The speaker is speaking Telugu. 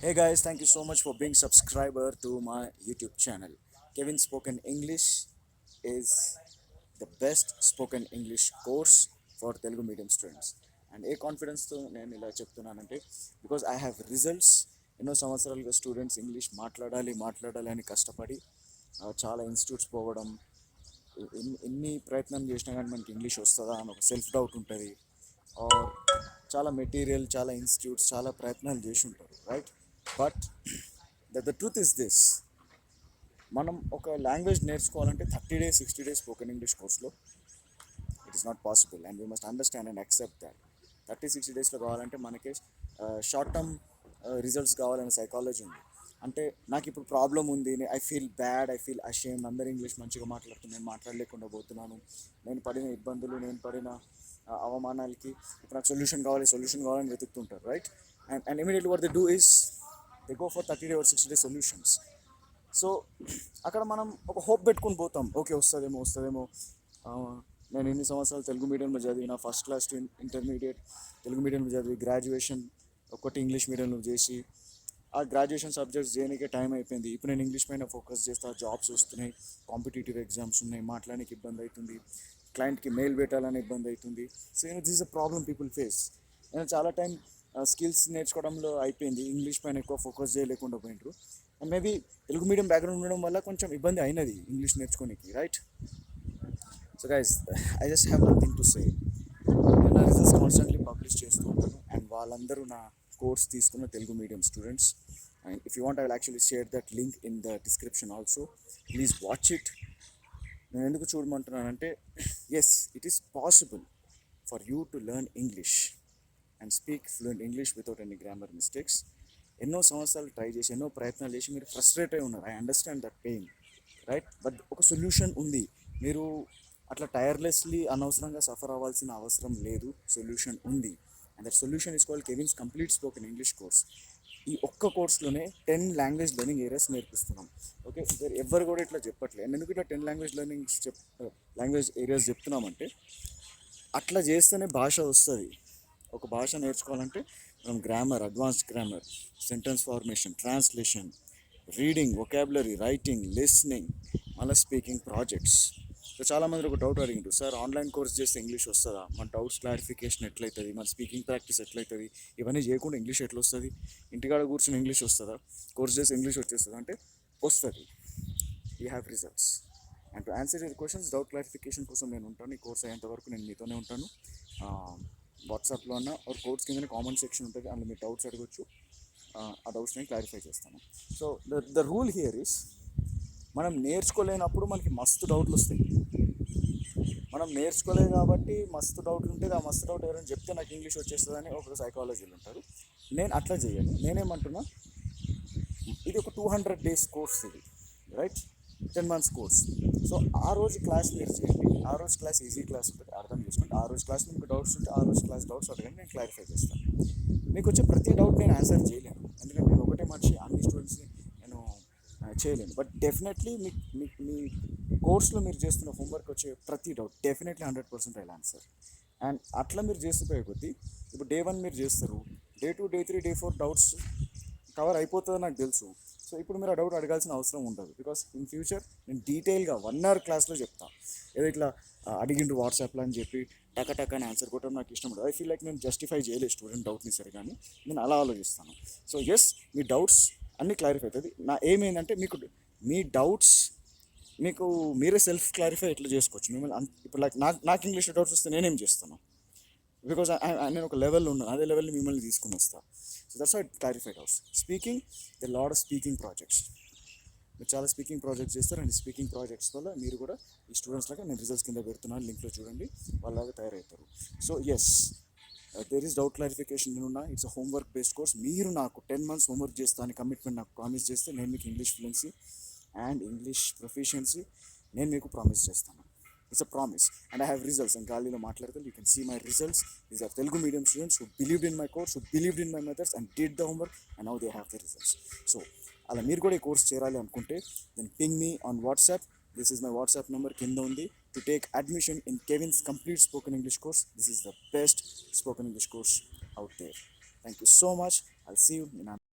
Hey guys, thank you so much for being subscriber to my YouTube channel. Kevin Spoken English is the best spoken English course for Telugu medium students. And ఏ కాన్ఫిడెన్స్తో నేను ఇలా చెప్తున్నానంటే బికాజ్ ఐ హ్యావ్ రిజల్ట్స్ ఎన్నో సంవత్సరాలుగా స్టూడెంట్స్ ఇంగ్లీష్ మాట్లాడాలి మాట్లాడాలి అని కష్టపడి చాలా ఇన్స్టిట్యూట్స్ పోవడం ఎన్ని ఎన్ని ప్రయత్నం చేసినా కానీ మనకి ఇంగ్లీష్ వస్తుందా అని ఒక సెల్ఫ్ డౌట్ ఉంటుంది చాలా మెటీరియల్ చాలా ఇన్స్టిట్యూట్స్ చాలా ప్రయత్నాలు చేసి ఉంటారు right but the the truth is this మనం ఒక లాంగ్వేజ్ నేర్చుకోవాలంటే thirty days sixty days spoken English కోర్స్లో it is not possible and we must understand and accept that thirty sixty డేస్లో కావాలంటే మనకి షార్ట్ టర్మ్ రిజల్ట్స్ కావాలనే సైకాలజీ ఉంది. అంటే నాకు ఇప్పుడు ప్రాబ్లం ఉంది I feel bad I feel ashamed అందరు ఇంగ్లీష్ మంచిగా మాట్లాడుతున్నాను నేను మాట్లాడలేకుండా పోతున్నాను నేను పడిన ఇబ్బందులు నేను పడిన అవమానాలకి ఇప్పుడు నాకు సొల్యూషన్ కావాలి సొల్యూషన్ కావాలని వెతుకుతుంటారు right and and immediately what they do is they go for thirty day or sixty day solutions so అక్కడ మనం ఒక హోప్ పెట్టుకుని పోతాం. ఓకే వస్తుందేమో వస్తుందేమో. నేను ఎన్ని సంవత్సరాలు తెలుగు మీడియంలో చదివిన first class to intermediate Telugu మీడియంలో చదివి గ్రాడ్యుయేషన్ ఒకటి ఇంగ్లీష్ మీడియంలో చేసి ఆ గ్రాడ్యుయేషన్ సబ్జెక్ట్స్ చేయడానికే టైం అయిపోయింది? ఇప్పుడు నేను ఇంగ్లీష్ పైన ఫోకస్ చేస్తా జాబ్స్ వస్తున్నాయి కాంపిటేటివ్ ఎగ్జామ్స్ ఉన్నాయి మాట్లాడడానికి ఇబ్బంది అవుతుంది క్లయింట్కి మెయిల్ పెట్టాలని ఇబ్బంది అవుతుంది. So you know this is a problem people face నేను చాలా టైం స్కిల్స్ నేర్చుకోవడంలో అయిపోయింది. ఇంగ్లీష్ పైన ఎక్కువ ఫోకస్ చేయలేకుండా పోయినారు and maybe Telugu medium background ఉండడం వల్ల కొంచెం ఇబ్బంది అయినది English నేర్చుకోనికి right so guys I just have nothing to say నేను నా రిజల్ట్స్ కాన్స్టెంట్లీ పబ్లిష్ చేస్తూ ఉంటాను. అండ్ వాళ్ళందరూ నా కోర్స్ తీసుకున్న Telugu medium students and if you want I will actually share that link in the description also please watch it నేను ఎందుకు చూడమంటున్నానంటే yes it is possible for you to learn English and speak fluent English without any grammar mistakes ఎన్నో సంవత్సరాలు ట్రై చేసి ఎన్నో ప్రయత్నాలు చేసి మీరు ఫ్రస్ట్రేట్ అయి ఉన్నారు. I understand that pain right but ఒక సొల్యూషన్ ఉంది. మీరు అట్లా టైర్లెస్లీ అనవసరంగా సఫర్ అవ్వాల్సిన అవసరం లేదు. సొల్యూషన్ ఉంది. And that solution is called Kevin's complete spoken English course ఈ ఒక్క కోర్స్లోనే టెన్ లాంగ్వేజ్ లెర్నింగ్ ఏరియాస్ నేర్పిస్తున్నాం. ఓకే వేరే ఎవరు కూడా ఇట్లా చెప్పట్లేదు. అండ్ ఎందుకు ఇట్లా టెన్ లాంగ్వేజ్ లెర్నింగ్ చెప్ లాంగ్వేజ్ ఏరియాస్ చెప్తున్నామంటే అట్లా చేస్తేనే భాష వస్తుంది. ఒక భాష నేర్చుకోవాలంటే మనం grammar advanced grammar sentence formation translation reading vocabulary writing listening మళ్ళీ స్పీకింగ్ ప్రాజెక్ట్స్ సో చాలామంది ఒక డౌట్ అడిగిండ్రు సార్ ఆన్లైన్ కోర్స్ చేస్తే ఇంగ్లీష్ వస్తుందా? మన డౌట్స్ క్లారిఫికేషన్ ఎట్లయితుంది? మన స్పీకింగ్ ప్రాక్టీస్ ఎట్లయితుంది? ఇవన్నీ చేయకుండా ఇంగ్లీష్ ఎట్లా వస్తుంది ఇంటికాడ కూర్చొని ఇంగ్లీష్ వస్తుందా? కోర్స్ చేస్తే ఇంగ్లీష్ వచ్చేస్తుంది? అంటే వస్తుంది. You have results and to answer your questions doubt clarification కోసం నేను ఉంటాను. ఈ కోర్స్ అయ్యేంత వరకు నేను మీతోనే ఉంటాను. వాట్సాప్లో అన్న ఒక కోర్స్ కింద కామెంట్ సెక్షన్ ఉంటుంది. అందులో మీరు డౌట్స్ అడగొచ్చు. ఆ, డౌట్స్ నేను క్లారిఫై చేస్తాను. So the the rule here is మనం నేర్చుకోలేనప్పుడు మనకి మస్తు డౌట్లు వస్తాయి. మనం నేర్చుకోలేదు కాబట్టి మస్తు డౌట్లు ఉంటుంది. ఆ మస్తు డౌట్ ఎవరైనా చెప్తే నాకు ఇంగ్లీష్ వచ్చేస్తుందని ఒక సైకాలజీలు ఉంటారు. నేను అట్లా చేయను. నేనేమంటున్నా? ఇది ఒక టూ హండ్రెడ్ డేస్ కోర్స్ ఇది. Right ten months course so ఆ రోజు క్లాస్ మీరు చేయండి. ఆ రోజు క్లాస్ ఈజీ క్లాస్ ఉంటుంది. చేసుకోండి ఆ రోజు క్లాస్ మీకు డౌట్స్ ఉంటే ఆ రోజు క్లాస్ డౌట్స్ అడగండి నేను క్లారిఫై చేస్తాను. మీకు వచ్చే ప్రతి డౌట్ నేను ఆన్సర్ చేయలేను. ఎందుకంటే నేను ఒకటే మనిషి అన్ని స్టూడెంట్స్ని నేను చేయలేను. బట్ డెఫినెట్లీ మీ మీ మీ కోర్స్లో మీరు చేస్తున్న హోంవర్క్ వచ్చే ప్రతి doubt definitely hundred percent I answer and అట్లా మీరు చేస్తుపోయే కొద్దీ ఇప్పుడు డే వన్ మీరు చేస్తారు. Day two day three day four doubts cover అయిపోతుందని నాకు తెలుసు. సో ఇప్పుడు మీరు ఆ డౌట్ అడగాల్సిన అవసరం ఉండదు. బికాస్ ఇన్ ఫ్యూచర్ నేను డీటెయిల్గా వన్ అవర్ క్లాస్లో చెప్తాను ఏదో ఇట్లా ఆ, అడిగిండ్రు వాట్సాప్లో అని చెప్పి టక టక అని ఆన్సర్ కొట్టడం నాకు ఇష్టం ఉండదు. ఐ ఫీల్ లైక్ నేను జస్టిఫై చేయలేదు స్టూడెంట్ డౌట్ని సరే కానీ నేను అలా ఆలోచిస్తాను. సో ఎస్ మీ డౌట్స్ అన్నీ క్లారిఫై అవుతుంది నా ఏమైందంటే మీకు మీ డౌట్స్ మీకు మీరే సెల్ఫ్ క్లారిఫై ఎట్లా చేసుకోవచ్చు? మిమ్మల్ని ఇప్పుడు లైక్ నాకు నాకు ఇంగ్లీష్ డౌట్స్ వస్తే నేనేం చేస్తాను? బికాజ్ నేను ఒక లెవెల్లో ఉన్నాను అదే లెవెల్ని మిమ్మల్ని తీసుకుని వస్తా. So that's I clarified how's speaking the lot of speaking projects మీరు చాలా స్పీకింగ్ ప్రాజెక్ట్స్ చేస్తారు అండ్ స్పీకింగ్ ప్రాజెక్ట్స్ వల్ల మీరు కూడా ఈ స్టూడెంట్స్ లాగా నేను రిజల్ట్స్ కింద పెడుతున్నాను లింక్లో చూడండి వాళ్ళలాగా తయారవుతారు. So yes there is doubt clarification ఉన్నా it's a homework based course మీరు నాకు టెన్ మంత్స్ హోంవర్క్ చేస్తా అని కమిట్మెంట్ నాకు ప్రామిస్ చేస్తే నేను మీకు English fluency and English proficiency నేను మీకు ప్రామిస్ చేస్తాను. It's a promise and I have results and గాలిలో మాట్లాడితే you can see my results these are Telugu medium students who believed in my course who believed in my methods and did the homework and now they have the results so అలా మీరు కూడా ఈ కోర్స్ చేరాలి అనుకుంటే then ping me on WhatsApp this is my WhatsApp number కింద ఉంది. To take admission in Kevin's complete spoken English course this is the best spoken English course out there thank you so much I see you